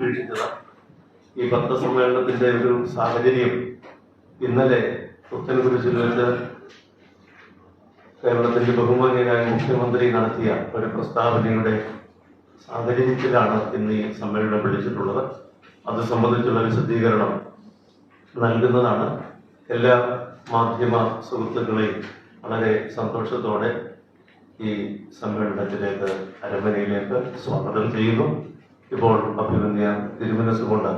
വീക്ഷിച്ചത് ഈ പത്രസമ്മേളനത്തിന്റെ ഒരു സാഹചര്യം ഇന്നലെ പുത്തൻകുരിശിൽ വെച്ച് കേരളത്തിന്റെ ബഹുമാന്യനായ മുഖ്യമന്ത്രി നടത്തിയ ഒരു പ്രസ്താവനയുടെ സാഹചര്യത്തിലാണ് ഇന്ന് ഈ സമ്മേളനം വിളിച്ചിട്ടുള്ളത്. അത് സംബന്ധിച്ചുള്ള വിശദീകരണം നൽകുന്നതാണ്. എല്ലാ മാധ്യമ സുഹൃത്തുക്കളെയും വളരെ സന്തോഷത്തോടെ ഈ സമ്മേളനത്തിലേക്ക് അരമനയിലേക്ക് സ്വാഗതം ചെയ്യുന്നു. ഇപ്പോൾ അഭിമന്യ തിരുമനസ്സുകൊണ്ട്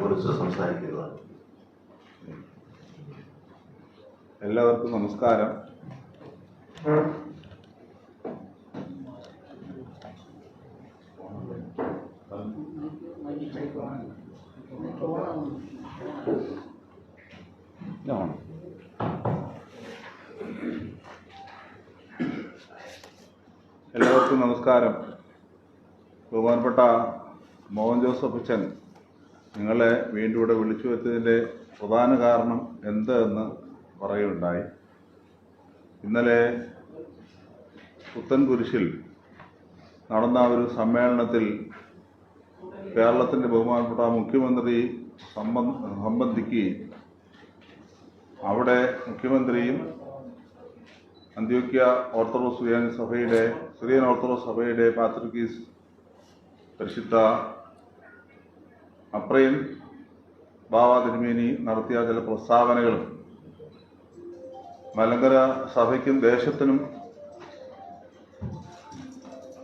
കുറിച്ച് സംസാരിക്കുന്നതാണ്. എല്ലാവർക്കും നമസ്കാരം. എല്ലാവർക്കും നമസ്കാരം. ബഹുമാനപ്പെട്ട മോഹൻ ജോസഫ് അച്ഛൻ നിങ്ങളെ വീണ്ടും ഇവിടെ വിളിച്ചു വരുത്തതിന്റെ പ്രധാന കാരണം എന്ത് എന്ന് പറയുകയുണ്ടായി. ഇന്നലെ പുത്തൻകുരിശിൽ നടന്ന ഒരു സമ്മേളനത്തിൽ കേരളത്തിന്റെ ബഹുമാനപ്പെട്ട മുഖ്യമന്ത്രി സംബന്ധ സംബന്ധിക്കുകയും അവിടെ മുഖ്യമന്ത്രിയും അന്ത്യോക്യ ഓർത്തഡോക്സ് സഭയുടെ സിറിയൻ ഓർത്തഡോക്സ് സഭയുടെ പാത്രിക്കീസ് പരിശുദ്ധ അപ്രയിൽ ബാബ നടത്തിയ ചില പ്രസ്താവനകളും മലങ്കര സഭയ്ക്കും ദേശത്തിനും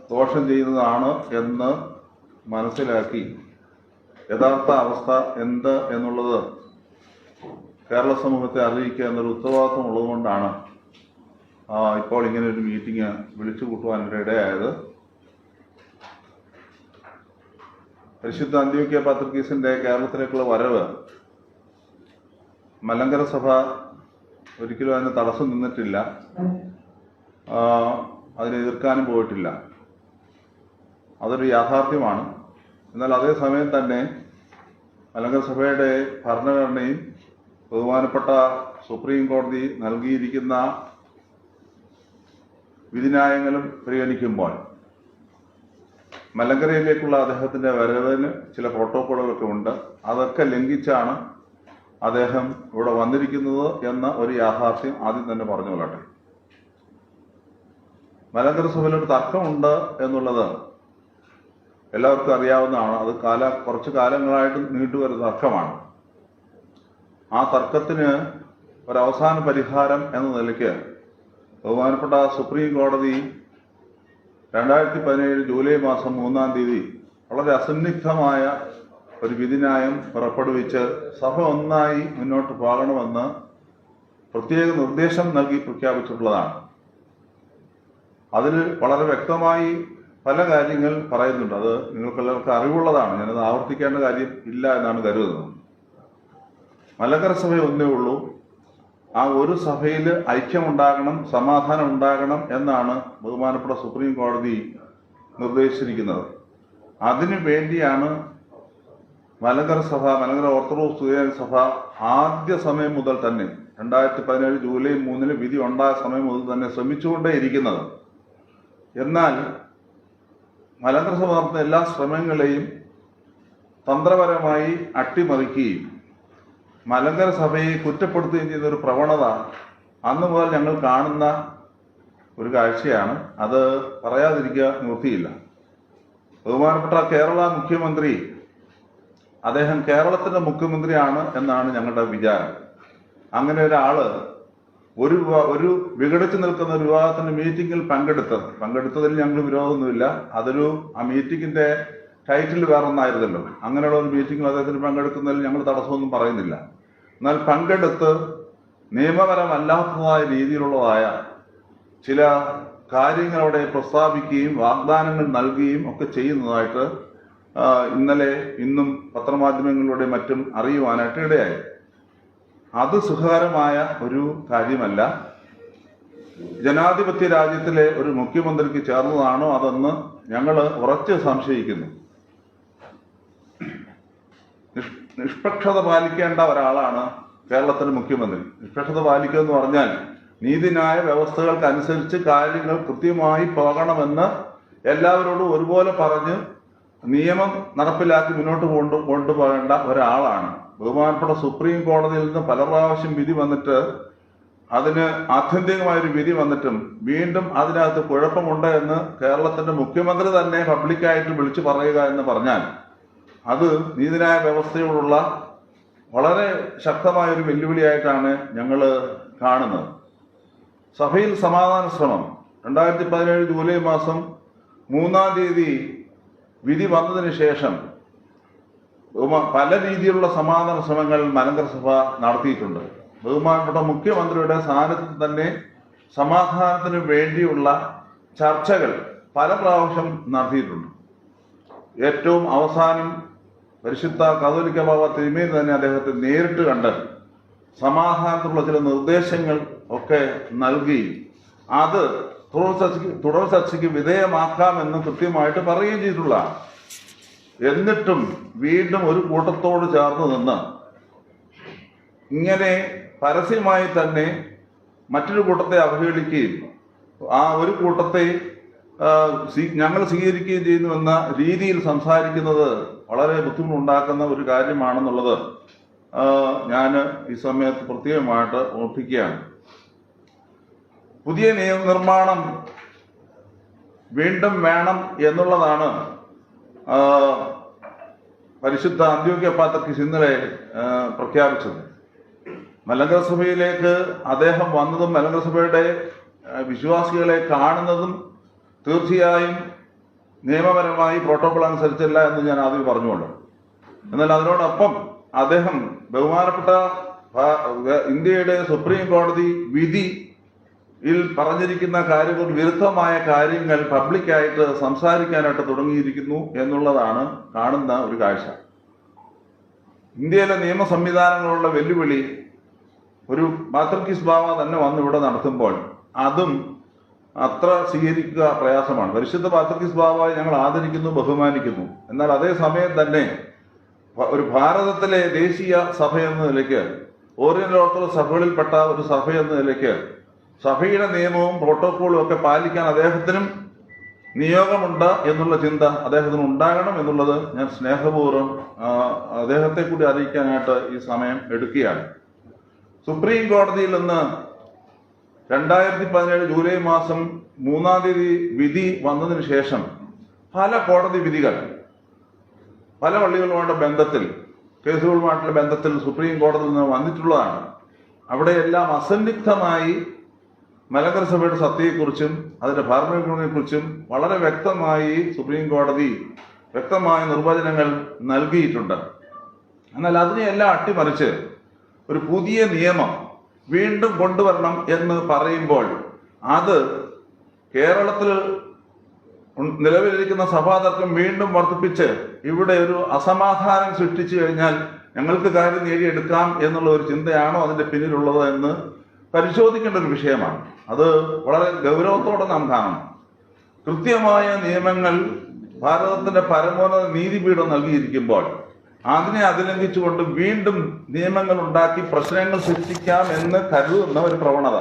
ദോഷം ചെയ്യുന്നതാണ് എന്ന് മനസ്സിലാക്കി യഥാർത്ഥ അവസ്ഥ എന്ത് എന്നുള്ളത് കേരള സമൂഹത്തെ അറിയിക്കുക എന്നൊരു ഉത്തരവാദിത്വം ഉള്ളതുകൊണ്ടാണ് ഇപ്പോൾ ഇങ്ങനെ ഒരു മീറ്റിംഗ് വിളിച്ചു കൂട്ടുവാനുള്ള ഇടയായത് പരിശുദ്ധ അന്ത്യോക്യ പാത്രക്കീസിന്റെ കേരളത്തിലേക്കുള്ള വരവ്. മലങ്കര സഭ ഒരിക്കലും അതിന് തടസ്സം നിന്നിട്ടില്ല. അതിനെ എതിർക്കാനും പോയിട്ടില്ല. അതൊരു യാഥാർത്ഥ്യമാണ്. എന്നാൽ അതേസമയം തന്നെ മലങ്കര സഭയുടെ ഭരണഘടനയും ബഹുമാനപ്പെട്ട സുപ്രീം കോടതി നൽകിയിരിക്കുന്ന വിധിന്യായങ്ങളും പരിഗണിക്കുമ്പോൾ മലങ്കരയിലേക്കുള്ള അദ്ദേഹത്തിന്റെ വരവിന് ചില പ്രോട്ടോക്കോളുകളൊക്കെ ഉണ്ട്. അതൊക്കെ ലംഘിച്ചാണ് അദ്ദേഹം ഇവിടെ വന്നിരിക്കുന്നത് എന്ന ഒരു യാഥാർത്ഥ്യം ആദ്യം തന്നെ പറഞ്ഞു കൊള്ളട്ടെ. മലങ്കര സഭയിൽ തർക്കമുണ്ട് എന്നുള്ളത് എല്ലാവർക്കും അറിയാവുന്നതാണ്. അത് കാല കുറച്ച് കാലങ്ങളായിട്ട് നീണ്ടുവരുന്ന തർക്കമാണ്. ആ തർക്കത്തിന് ഒരവസാന പരിഹാരം എന്ന നിലയ്ക്ക് ബഹുമാനപ്പെട്ട സുപ്രീം കോടതി രണ്ടായിരത്തി പതിനേഴ് ജൂലൈ മാസം മൂന്നാം തീയതി വളരെ അസന്നിഗ്ധമായ ഒരു വിധിന്യായം പുറപ്പെടുവിച്ച് സഭ ഒന്നായി മുന്നോട്ട് പോകണമെന്ന് പ്രത്യേക നിർദ്ദേശം നൽകി പ്രഖ്യാപിച്ചിട്ടുള്ളതാണ്. അതിൽ വളരെ വ്യക്തമായി പല കാര്യങ്ങൾ പറയുന്നുണ്ട്. അത് നിങ്ങൾക്കെല്ലാവർക്കും അറിവുള്ളതാണ്. ഞാനത് ആവർത്തിക്കേണ്ട കാര്യം ഇല്ല എന്നാണ് കരുതുന്നത്. മലങ്കര സഭ ഒന്നേ ഉള്ളൂ. ആ ഒരു സഭയിൽ ഐക്യമുണ്ടാകണം സമാധാനം ഉണ്ടാകണം എന്നാണ് ബഹുമാനപ്പെട്ട സുപ്രീം കോടതി നിർദ്ദേശിച്ചിരിക്കുന്നത്. അതിനു വേണ്ടിയാണ് മലങ്കര സഭ മലങ്കര ഓർത്തഡോക്സ് സഭ ആദ്യ സമയം മുതൽ തന്നെ രണ്ടായിരത്തി പതിനേഴ് ജൂലൈ മൂന്നിന് വിധി ഉണ്ടായ സമയം മുതൽ തന്നെ ശ്രമിച്ചുകൊണ്ടേയിരിക്കുന്നത് എന്നാൽ മലങ്കര സഭ നടത്തുന്ന എല്ലാ ശ്രമങ്ങളെയും തന്ത്രപരമായി അട്ടിമറിക്കുകയും മലങ്കര സഭയെ കുറ്റപ്പെടുത്തുകയും ചെയ്ത ഒരു പ്രവണത അന്ന് മുതൽ ഞങ്ങൾ കാണുന്ന ഒരു കാഴ്ചയാണ്. അത് പറയാതിരിക്കുക നിവൃത്തിയില്ല. ബഹുമാനപ്പെട്ട കേരള മുഖ്യമന്ത്രി അദ്ദേഹം കേരളത്തിന്റെ മുഖ്യമന്ത്രിയാണ് എന്നാണ് ഞങ്ങളുടെ വിചാരം. അങ്ങനെ ഒരാൾ ഒരു ഒരു വിഘടിച്ചു നിൽക്കുന്ന ഒരു വിവാഹത്തിന്റെ മീറ്റിംഗിൽ പങ്കെടുത്തത്. പങ്കെടുത്തതിൽ ഞങ്ങൾ വിരോധമൊന്നുമില്ല. അതൊരു ആ മീറ്റിംഗിന്റെ ടൈറ്റിൽ വേറെ ഒന്നായിരുന്നല്ലോ അങ്ങനെയുള്ള ഒരു മീറ്റിംഗിൽ അദ്ദേഹത്തിന് പങ്കെടുക്കുന്നതിൽ ഞങ്ങൾ തടസ്സമൊന്നും പറയുന്നില്ല. എന്നാൽ പങ്കെടുത്ത് നിയമപരമല്ലാത്തതായ രീതിയിലുള്ളതായ ചില കാര്യങ്ങൾ അവിടെ പ്രസ്താവിക്കുകയും വാഗ്ദാനങ്ങൾ നൽകുകയും ഒക്കെ ചെയ്യുന്നതായിട്ട് ഇന്നലെ ഇന്നും പത്രമാധ്യമങ്ങളിലൂടെ മറ്റും അറിയുവാനായിട്ട് ഇടയായി. അത് സുഖകരമായ ഒരു കാര്യമല്ല. ജനാധിപത്യ രാജ്യത്തിലെ ഒരു മുഖ്യമന്ത്രിക്ക് ചേർന്നതാണോ അതെന്ന് ഞങ്ങൾ ഉറച്ച് സംശയിക്കുന്നു. നിഷ്പക്ഷത പാലിക്കേണ്ട ഒരാളാണ് കേരളത്തിന്റെ മുഖ്യമന്ത്രി. നിഷ്പക്ഷത പാലിക്കുക എന്ന് പറഞ്ഞാൽ നീതിന്യായ വ്യവസ്ഥകൾക്ക് അനുസരിച്ച് കാര്യങ്ങൾ കൃത്യമായി പോകണമെന്ന് എല്ലാവരോടും ഒരുപോലെ പറഞ്ഞ് നിയമം നടപ്പിലാക്കി മുന്നോട്ട് കൊണ്ടു കൊണ്ടുപോകേണ്ട ഒരാളാണ്. ബഹുമാനപ്പെട്ട സുപ്രീം കോടതിയിൽ നിന്ന് പല പ്രാവശ്യം വിധി വന്നിട്ട് അതിന് ആത്യന്തികമായൊരു വിധി വന്നിട്ടും വീണ്ടും അതിനകത്ത് കുഴപ്പമുണ്ട് എന്ന് കേരളത്തിന്റെ മുഖ്യമന്ത്രി തന്നെ പബ്ലിക്കായിട്ട് വിളിച്ചു പറയുക എന്ന് പറഞ്ഞാൽ അത് നീതിന്യായ വ്യവസ്ഥയോടുള്ള വളരെ ശക്തമായ ഒരു വെല്ലുവിളിയായിട്ടാണ് ഞങ്ങൾ കാണുന്നത്. സഭയിൽ സമാധാന ശ്രമം. രണ്ടായിരത്തി പതിനേഴ് ജൂലൈ മാസം മൂന്നാം തീയതി വിധി വന്നതിന് ശേഷം പല രീതിയിലുള്ള സമാധാന ശ്രമങ്ങൾ മലങ്കര സഭ നടത്തിയിട്ടുണ്ട്. ബഹുമാനപ്പെട്ട മുഖ്യമന്ത്രിയുടെ സ്ഥാനത്ത് തന്നെ സമാധാനത്തിന് വേണ്ടിയുള്ള ചർച്ചകൾ പല പ്രാവശ്യം നടത്തിയിട്ടുണ്ട്. ഏറ്റവും അവസാനം പരിശുദ്ധ കാതോലിക്ക ബാബ തിരുമേനി തന്നെ അദ്ദേഹത്തെ നേരിട്ട് കണ്ട് സമാധാനത്തിലുള്ള ചില നിർദ്ദേശങ്ങൾ ഒക്കെ നൽകി. അത് തുടർ ചർച്ചയ്ക്ക് തുടർ ചർച്ചയ്ക്ക് വിധേയമാക്കാമെന്ന് കൃത്യമായിട്ട് പറയുകയും ചെയ്തിട്ടുള്ള. എന്നിട്ടും വീണ്ടും ഒരു കൂട്ടത്തോട് ചേർന്ന് നിന്ന്. ഇങ്ങനെ പരസ്യമായി തന്നെ മറ്റൊരു കൂട്ടത്തെ അവഹേളിക്കുകയും ആ ഒരു കൂട്ടത്തെ ഞങ്ങൾ സ്വീകരിക്കുകയും ചെയ്യുന്നുവെന്ന രീതിയിൽ സംസാരിക്കുന്നത് വളരെ ബുദ്ധിമുട്ടുണ്ടാക്കുന്ന ഒരു കാര്യമാണെന്നുള്ളത് ഞാൻ ഈ സമയത്ത് പ്രത്യേകമായിട്ട് ഓർപ്പിക്കുകയാണ്. പുതിയ നിയമനിർമ്മാണം വീണ്ടും വേണം എന്നുള്ളതാണ് പരിശുദ്ധ അന്ത്യോഗ്യ പാത്രക്ക് ഇന്നലെ പ്രഖ്യാപിച്ചത്. മലങ്കര സഭയിലേക്ക് അദ്ദേഹം വന്നതും മലങ്കര സഭയുടെ വിശ്വാസികളെ കാണുന്നതും തീർച്ചയായും നിയമപരമായി പ്രോട്ടോകോൾ അനുസരിച്ചല്ല എന്ന് ഞാൻ ആദ്യം പറഞ്ഞുകൊണ്ട്. എന്നാൽ അതിനോടൊപ്പം അദ്ദേഹം ബഹുമാനപ്പെട്ട ഇന്ത്യയുടെ സുപ്രീം കോടതി വിധി ിൽ പറഞ്ഞിരിക്കുന്ന കാര്യങ്ങൾ വിരുദ്ധമായ കാര്യങ്ങൾ പബ്ലിക്കായിട്ട് സംസാരിക്കാനായിട്ട് തുടങ്ങിയിരിക്കുന്നു എന്നുള്ളതാണ് കാണുന്ന ഒരു കാഴ്ച. ഇന്ത്യയിലെ നിയമ സംവിധാനങ്ങളുള്ള വെല്ലുവിളി ഒരു ബാത്രക്കിസ് ബാവ തന്നെ വന്ന് ഇവിടെ നടത്തുമ്പോൾ അതും അത്ര സ്വീകരിക്കുക പ്രയാസമാണ്. പരിശുദ്ധ പാത്രത്തിൽ സ്വഭാവമായി ഞങ്ങൾ ആദരിക്കുന്നു ബഹുമാനിക്കുന്നു. എന്നാൽ അതേ സമയം തന്നെ ഒരു ഭാരതത്തിലെ ദേശീയ സഭ എന്ന നിലയ്ക്ക് ഓറിയന്റൽ ഓർത്തഡോക്സ് സഭകളിൽപ്പെട്ട ഒരു സഭ എന്ന നിലയ്ക്ക് സഭയുടെ നിയമവും പ്രോട്ടോക്കോളും ഒക്കെ പാലിക്കാൻ അദ്ദേഹത്തിനും നിയോഗമുണ്ട് എന്നുള്ള ചിന്ത അദ്ദേഹത്തിന് ഉണ്ടാകണം എന്നുള്ളത് ഞാൻ സ്നേഹപൂർവം അദ്ദേഹത്തെ കൂടി അറിയിക്കാനായിട്ട് ഈ സമയം എടുക്കുകയാണ്. സുപ്രീം കോടതിയിൽ നിന്ന് രണ്ടായിരത്തി പതിനേഴ് ജൂലൈ മാസം മൂന്നാം തീയതി വിധി വന്നതിന് ശേഷം പല കോടതി വിധികൾ പല പള്ളികളുമായിട്ട് ബന്ധത്തിൽ കേസുകളുമായിട്ടുള്ള ബന്ധത്തിൽ സുപ്രീം കോടതിയിൽ നിന്ന് വന്നിട്ടുള്ളതാണ്. അവിടെയെല്ലാം അസന്നിഗ്ധമായി മലങ്കര സഭയുടെ സത്യയെക്കുറിച്ചും അതിന്റെ ഭരണഘടനയെക്കുറിച്ചും വളരെ വ്യക്തമായി സുപ്രീം കോടതി വ്യക്തമായ നിർവചനങ്ങൾ നൽകിയിട്ടുണ്ട്. എന്നാൽ അതിനെയെല്ലാം അട്ടിമറിച്ച് ഒരു പുതിയ നിയമം വീണ്ടും കൊണ്ടുവരണം എന്ന് പറയുമ്പോൾ അത് കേരളത്തിൽ നിലവിലിരിക്കുന്ന സഭാതർക്കം വീണ്ടും വർദ്ധിപ്പിച്ച് ഇവിടെ ഒരു അസമാധാനം സൃഷ്ടിച്ചു കഴിഞ്ഞാൽ ഞങ്ങൾക്ക് കാര്യം നേടിയെടുക്കാം എന്നുള്ള ഒരു ചിന്തയാണോ അതിന്റെ പിന്നിലുള്ളത് എന്ന് പരിശോധിക്കേണ്ട ഒരു വിഷയമാണ്. അത് വളരെ ഗൗരവത്തോടെ നാം കാണണം. കൃത്യമായ നിയമങ്ങൾ ഭാരതത്തിന്റെ പരമോന്നത നീതിപീഠം നൽകിയിരിക്കുമ്പോൾ അതിനെ അതിലംഘിച്ചുകൊണ്ട് വീണ്ടും നിയമങ്ങൾ ഉണ്ടാക്കി പ്രശ്നങ്ങൾ സൃഷ്ടിക്കാം എന്ന് കരുതുന്ന ഒരു പ്രവണത.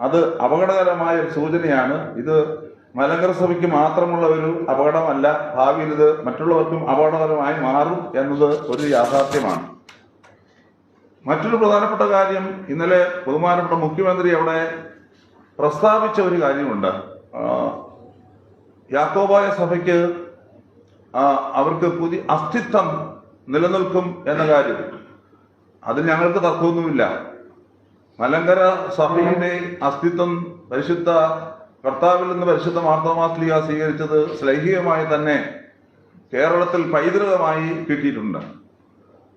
അത് അപകടകരമായ ഒരു സൂചനയാണ്. ഇത് മലങ്കര സഭയ്ക്ക് മാത്രമുള്ള ഒരു അപകടമല്ല. ഭാവിയിൽ ഇത് മറ്റുള്ളവർക്കും അപകടകരമായി മാറും എന്നത് ഒരു യാഥാർത്ഥ്യമാണ്. മറ്റൊരു പ്രധാനപ്പെട്ട കാര്യം ഇന്നലെ ബഹുമാനപ്പെട്ട മുഖ്യമന്ത്രി അവിടെ പ്രസ്താവിച്ച ഒരു കാര്യമുണ്ട്. യാക്കോബായ സഭയ്ക്ക് അവർക്ക് പുതിയ അസ്തിത്വം നിലനിൽക്കും എന്ന കാര്യം. അതിൽ ഞങ്ങൾക്ക് തർക്കമൊന്നുമില്ല. മലങ്കര സഭയുടെ അസ്തിത്വം പരിശുദ്ധ കർത്താവിൽ നിന്ന് പരിശുദ്ധ മാർത്തോമാസ്ലിക സ്വീകരിച്ചത് ശ്ലൈഹികമായി തന്നെ കേരളത്തിൽ പൈതൃകമായി കിട്ടിയിട്ടുണ്ട്.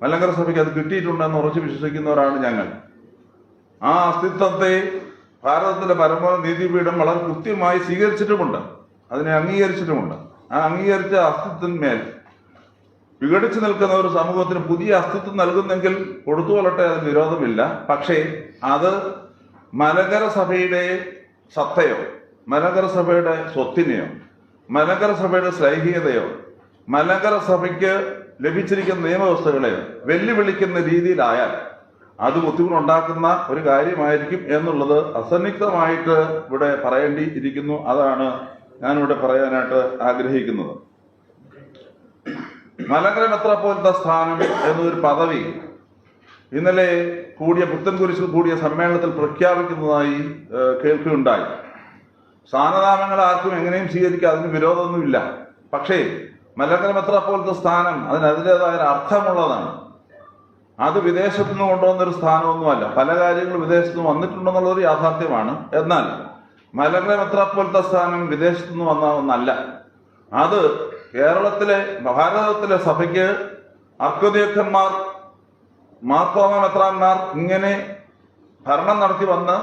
മലങ്കര സഭയ്ക്ക് അത് കിട്ടിയിട്ടുണ്ടെന്ന് ഉറച്ചു വിശ്വസിക്കുന്നവരാണ് ഞങ്ങൾ. ആ അസ്തിത്വത്തെ ഭാരതത്തിന്റെ പരമോന്നത നീതിപീഠം വളരെ കൃത്യമായി സ്വീകരിച്ചിട്ടുമുണ്ട്. അതിനെ അംഗീകരിച്ചിട്ടുമുണ്ട്. ആ അംഗീകരിച്ച അസ്തിത്വത്തിന്മേൽ വിഘടിച്ചു നിൽക്കുന്ന ഒരു സമൂഹത്തിന് പുതിയ അസ്തിത്വം നൽകുന്നെങ്കിൽ കൊടുത്തു വളട്ടെ അതിന് വിരോധമില്ല. പക്ഷേ അത് മലങ്കര സഭയുടെ സത്തയോ മലങ്കര സഭയുടെ സ്വത്തിനെയോ മലങ്കര സഭയുടെ ശ്ലൈഹികതയോ സഭയ്ക്ക് ലഭിച്ചിരിക്കുന്ന നിയമവ്യവസ്ഥകളെയോ വെല്ലുവിളിക്കുന്ന രീതിയിലായാൽ അത് ബുദ്ധിമുട്ടുണ്ടാക്കുന്ന ഒരു കാര്യമായിരിക്കും എന്നുള്ളത് അസന്നിഗ്ധമായിട്ട് ഇവിടെ പറയേണ്ടി ഇരിക്കുന്നു അതാണ് ഞാനിവിടെ പറയാനായിട്ട് ആഗ്രഹിക്കുന്നത്. മലങ്കര പോലത്തെ സ്ഥാനം എന്നൊരു പദവി ഇന്നലെ കൂടിയ പുത്തൻകുരിശിൽ കൂടിയ സമ്മേളനത്തിൽ പ്രഖ്യാപിക്കുന്നതായി കേൾക്കുകയുണ്ടായി. സ്ഥാനനാമങ്ങൾ ആർക്കും എങ്ങനെയും സ്വീകരിക്കുക അതിന് വിരോധമൊന്നുമില്ല. പക്ഷേ മലങ്കര മെത്രാപ്പോലത്തെ സ്ഥാനം അതിനതിന്റെതായ അർത്ഥമുള്ളതാണ്. അത് വിദേശത്തു നിന്ന് കൊണ്ടുവന്ന ഒരു സ്ഥാനമൊന്നുമല്ല. പല കാര്യങ്ങളും വിദേശത്ത് നിന്ന് വന്നിട്ടുണ്ടെന്നുള്ളത് യാഥാർത്ഥ്യമാണ്. എന്നാൽ മലങ്കര മെത്രാപ്പോലത്തെ സ്ഥാനം വിദേശത്തു നിന്ന് വന്ന ഒന്നല്ല അത് കേരളത്തിലെ ഭാരതത്തിലെ സഭയ്ക്ക് അർക്കുദീർഘന്മാർ മാർത്തോമ മെത്രാന്മാർ ഇങ്ങനെ ഭരണം നടത്തി വന്ന്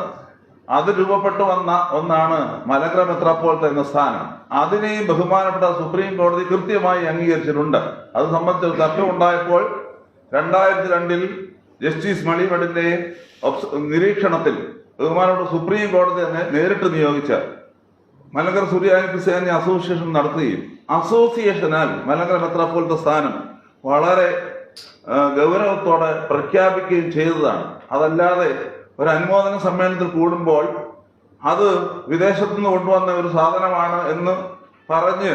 അത് രൂപപ്പെട്ടു വന്ന ഒന്നാണ് മലങ്കര മെത്രാപ്പോലത്തെ എന്ന സ്ഥാനം. അതിനെയും ബഹുമാനപ്പെട്ട സുപ്രീം കോടതി കൃത്യമായി അംഗീകരിച്ചിട്ടുണ്ട്. അത് സംബന്ധിച്ച് തർക്കമുണ്ടായപ്പോൾ രണ്ടായിരത്തി രണ്ടിൽ ജസ്റ്റിസ് മണിവടിന്റെ നിരീക്ഷണത്തിൽ ബഹുമാനപ്പെട്ട സുപ്രീം കോടതി തന്നെ നേരിട്ട് നിയോഗിച്ച മലങ്കര സൂര്യാനി ക്രിസ്ത്യാനി അസോസിയേഷൻ നടത്തുകയും അസോസിയേഷനാൽ മലങ്കര മെത്രാപ്പോലത്തെ സ്ഥാനം വളരെ ഗൗരവത്തോടെ പ്രഖ്യാപിക്കുകയും ചെയ്തതാണ്. അതല്ലാതെ ഒരു അനുമോദന സമ്മേളനത്തിൽ കൂടുമ്പോൾ അത് വിദേശത്തു നിന്ന് കൊണ്ടുവന്ന ഒരു സാധനമാണ് എന്ന് പറഞ്ഞ്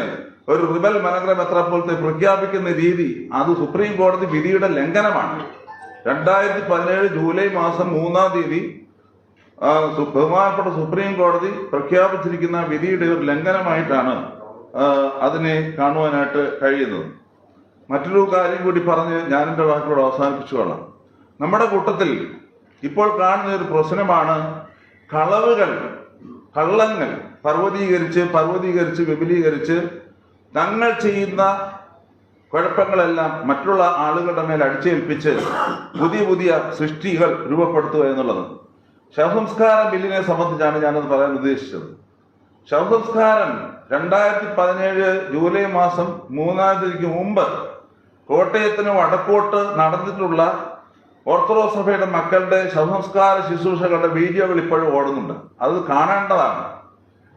ഒരു റിബൽ മലങ്കര മെത്രാപ്പോലത്തെ പ്രഖ്യാപിക്കുന്ന രീതി അത് സുപ്രീം കോടതി വിധിയുടെ ലംഘനമാണ്. രണ്ടായിരത്തി പതിനേഴ് ജൂലൈ മാസം മൂന്നാം തീയതി ബഹുമാനപ്പെട്ട സുപ്രീം കോടതി പ്രഖ്യാപിച്ചിരിക്കുന്ന വിധിയുടെ ഒരു ലംഘനമായിട്ടാണ് അതിനെ കാണുവാനായിട്ട് കഴിയുന്നത്. മറ്റൊരു കാര്യം കൂടി പറഞ്ഞ് ഞാൻ എന്റെ വാക്കുകൾ അവസാനിപ്പിച്ചുകൊള്ളാം നമ്മുടെ കൂട്ടത്തിൽ ഇപ്പോൾ കാണുന്ന ഒരു പ്രശ്നമാണ് കളവുകൾ കള്ളങ്ങൾ പർവതീകരിച്ച് പർവതീകരിച്ച് വിപുലീകരിച്ച് തങ്ങൾ ചെയ്യുന്ന കുഴപ്പങ്ങളെല്ലാം മറ്റുള്ള ആളുകളുടെ മേൽ അടിച്ചേൽപ്പിച്ച് പുതിയ പുതിയ സൃഷ്ടികൾ രൂപപ്പെടുത്തുക എന്നുള്ളത്. ശവസംസ്കാര ബില്ലിനെ സംബന്ധിച്ചാണ് ഞാനത് പറയാൻ ഉദ്ദേശിച്ചത്. ശവസംസ്കാരം രണ്ടായിരത്തി പതിനേഴ് ജൂലൈ മാസം മൂന്നാം തീയതിക്ക് മുമ്പ് കോട്ടയത്തിന് വടക്കോട്ട് നടന്നിട്ടുള്ള ഓർത്തഡോക്സ് സഭയുടെ മക്കളുടെ ശവസംസ്കാര ശുശ്രൂഷകളുടെ വീഡിയോകൾ ഇപ്പോഴും ഓടുന്നുണ്ട്. അത് കാണേണ്ടതാണ്.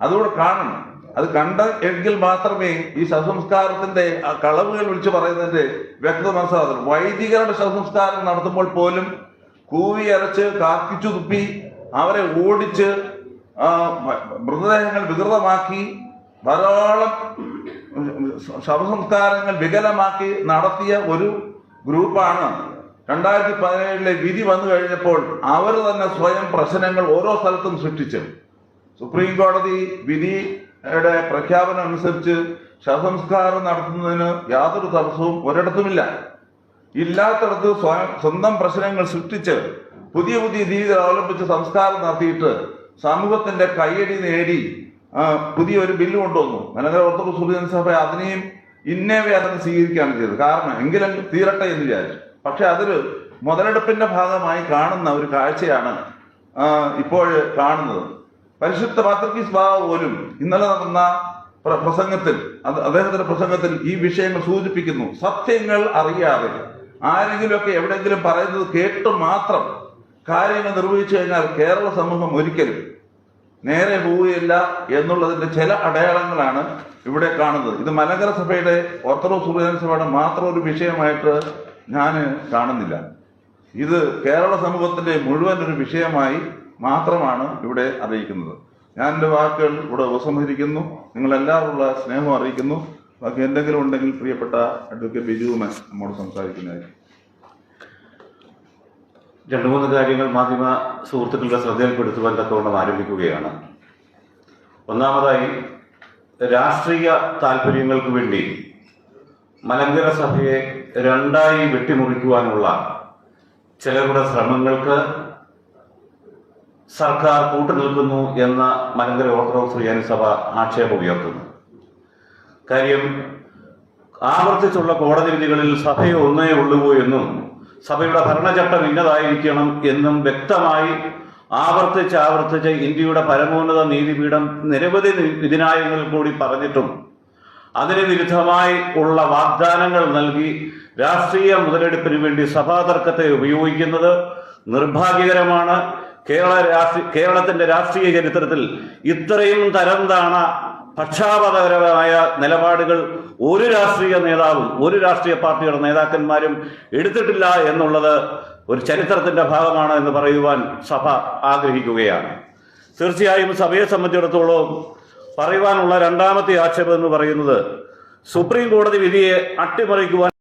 അതുകൂടെ കാണണം. അത് കണ്ട എങ്കിൽ മാത്രമേ ഈ ശവസംസ്കാരത്തിന്റെ കളവുകൾ വിളിച്ചു പറയുന്നതിന്റെ വ്യക്തത മനസ്സിലാകുള്ളൂ വൈദികരുടെ ശവസംസ്കാരം നടത്തുമ്പോൾ പോലും കൂവി അരച്ച് കാക്കിച്ചു തുപ്പി അവരെ ഓടിച്ച് മൃതദേഹങ്ങൾ വികൃതമാക്കി ധാരാളം ശവസംസ്കാരങ്ങൾ വികലമാക്കി നടത്തിയ ഒരു ഗ്രൂപ്പാണ്. രണ്ടായിരത്തി പതിനേഴിലെ വിധി വന്നു കഴിഞ്ഞപ്പോൾ അവർ തന്നെ സ്വയം പ്രശ്നങ്ങൾ ഓരോ സ്ഥലത്തും സൃഷ്ടിച്ചു. സുപ്രീം കോടതി വിധിയുടെ പ്രഖ്യാപനം അനുസരിച്ച് ശവസംസ്കാരം നടത്തുന്നതിന് യാതൊരു തടസ്സവും ഒരിടത്തുമില്ല. ഇല്ലാത്തടത്ത് സ്വയം സ്വന്തം പ്രശ്നങ്ങൾ സൃഷ്ടിച്ച് പുതിയ പുതിയ രീതികൾ അവലംബിച്ച് സംസ്കാരം നടത്തിയിട്ട് സമൂഹത്തിന്റെ കയ്യടി നേടി പുതിയൊരു ബില്ല് കൊണ്ടുവന്നു. മലങ്കര ഓർത്തഡോക്സ് സുറിയൻ സഭ അതിനെയും ഇന്നേവേ അതൊന്ന് സ്വീകരിക്കുകയാണ് ചെയ്തത്. കാരണം എങ്കിലും തീരട്ടെ എന്ന് വിചാരിച്ചു. പക്ഷെ അതൊരു മുതലെടുപ്പിന്റെ ഭാഗമായി കാണുന്ന ഒരു കാഴ്ചയാണ് ഇപ്പോൾ കാണുന്നത്. പരിശുദ്ധ പാത്രക്കീസ് ബാബ പോലും ഇന്നലെ നടന്ന പ്രസംഗത്തിൽ അദ്ദേഹത്തിന്റെ പ്രസംഗത്തിൽ ഈ വിഷയങ്ങൾ സൂചിപ്പിക്കുന്നു. സത്യങ്ങൾ അറിയാതെ ആരെങ്കിലുമൊക്കെ എവിടെയെങ്കിലും പറയുന്നത് കേട്ട് മാത്രം കാര്യങ്ങൾ നിർവഹിച്ചു കഴിഞ്ഞാൽ കേരള സമൂഹം ഒരിക്കലും നേരെ പോവുകയില്ല എന്നുള്ളതിന്റെ ചില അടയാളങ്ങളാണ് ഇവിടെ കാണുന്നത്. ഇത് മലങ്കര സഭയുടെ ഓർത്തഡോക്സ് സുറിയാൻ സഭയുടെ മാത്രം ഒരു വിഷയമായിട്ട് ഞാൻ കാണുന്നില്ല. ഇത് കേരള സമൂഹത്തിന്റെ മുഴുവൻ ഒരു വിഷയമായി മാത്രമാണ് ഇവിടെ അറിയിക്കുന്നത്. ഞാൻ എന്റെ വാക്കുകൾ ഇവിടെ ഉപസംഹരിക്കുന്നു. നിങ്ങളെല്ലാവരുള്ള സ്നേഹം അറിയിക്കുന്നു. ബാക്കി എന്തെങ്കിലും ഉണ്ടെങ്കിൽ പ്രിയപ്പെട്ട അഡ്വക്കേറ്റ് ബിജുവുമായി നമ്മോട് സംസാരിക്കുന്നതായിരിക്കും. രണ്ടു മൂന്ന് കാര്യങ്ങൾ മാധ്യമ സുഹൃത്തുക്കളുടെ ശ്രദ്ധയിൽപ്പെടുത്തുവാൻ തക്കവണ്ണം ആരംഭിക്കുകയാണ്. ഒന്നാമതായി രാഷ്ട്രീയ താല്പര്യങ്ങൾക്ക് വേണ്ടി മലങ്കര സഭയെ രണ്ടായി വെട്ടിമുറിക്കുവാനുള്ള ചിലരുടെ ശ്രമങ്ങൾക്ക് സർക്കാർ കൂട്ടുനിൽക്കുന്നു എന്ന മലങ്കര ഓർത്തഡോക്സ് ബിരിയാണി സഭ ആക്ഷേപം ഉയർത്തുന്നു. കാര്യം ആവർത്തിച്ചുള്ള കോടതി വിധികളിൽ സഭയെ ഒന്നേ ഉള്ളുവോ എന്നും സഭയുടെ ഭരണചട്ടം ഇന്നതായിരിക്കണം എന്നും വ്യക്തമായി ആവർത്തിച്ച് ആവർത്തിച്ച് ഇന്ത്യയുടെ പരമോന്നത നീതിപീഠം നിരവധി വിധിന്യായങ്ങളിൽ കൂടി പറഞ്ഞിട്ടും അതിന് വിരുദ്ധമായി ഉള്ള വാഗ്ദാനങ്ങൾ നൽകി രാഷ്ട്രീയ മുതലെടുപ്പിന് വേണ്ടി സഭാതർക്കത്തെ ഉപയോഗിക്കുന്നത് നിർഭാഗ്യകരമാണ്. കേരള രാഷ്ട്രീയ കേരളത്തിന്റെ രാഷ്ട്രീയ ചരിത്രത്തിൽ ഇത്രയും തരം താണ പക്ഷാപാതകരമായ നിലപാടുകൾ ഒരു രാഷ്ട്രീയ നേതാവും ഒരു രാഷ്ട്രീയ പാർട്ടിയുടെ നേതാക്കന്മാരും എടുത്തിട്ടില്ല എന്നുള്ളത് ഒരു ചരിത്രത്തിന്റെ ഭാഗമാണ് എന്ന് പറയുവാൻ സഭ ആഗ്രഹിക്കുകയാണ്. തീർച്ചയായും സഭയെ സംബന്ധിച്ചിടത്തോളം പറയുവാനുള്ള രണ്ടാമത്തെ ആക്ഷേപം എന്ന് പറയുന്നത് സുപ്രീം കോടതി വിധിയെ അട്ടിമറിക്കുവാൻ